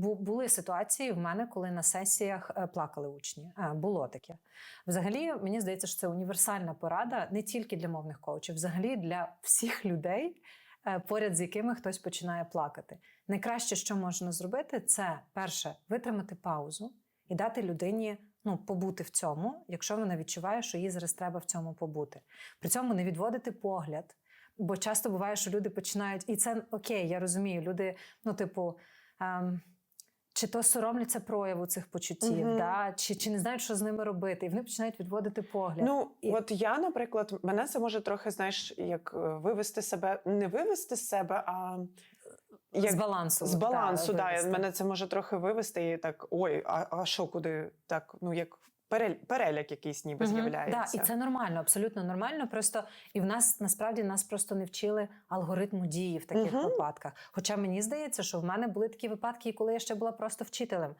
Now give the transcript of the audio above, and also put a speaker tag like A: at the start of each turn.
A: бу- були ситуації в мене, коли на сесіях е, плакали учні. Е, Було таке. Взагалі, мені здається, що це універсальна порада не тільки для мовних коучів, взагалі для всіх людей, е, поряд з якими хтось починає плакати. Найкраще, що можна зробити, це перше витримати паузу і дати людині ну, побути в цьому, якщо вона відчуває, що їй зараз треба в цьому побути. При цьому не відводити погляд. Бо часто буває, що люди починають, і це окей, я розумію. Люди, ну, типу, ем, чи то соромляться прояву цих почуттів,
B: угу.
A: да? чи, чи не знають, що з ними робити, і вони починають відводити погляд.
B: Ну,
A: І-
B: от я, наприклад, мене це може трохи, знаєш, як е, вивести себе, не вивести з себе, а як
A: з балансу.
B: з балансу. Да,
A: да,
B: мене це може трохи вивести і так: ой, а, а що, куди? Так, ну як переляк якийсь ніби
A: угу.
B: з'являється.
A: Да, і це нормально, абсолютно нормально. Просто і в нас насправді нас просто не вчили алгоритму дії в таких
B: угу.
A: випадках. Хоча мені здається, що в мене були такі випадки, коли я ще була просто вчителем.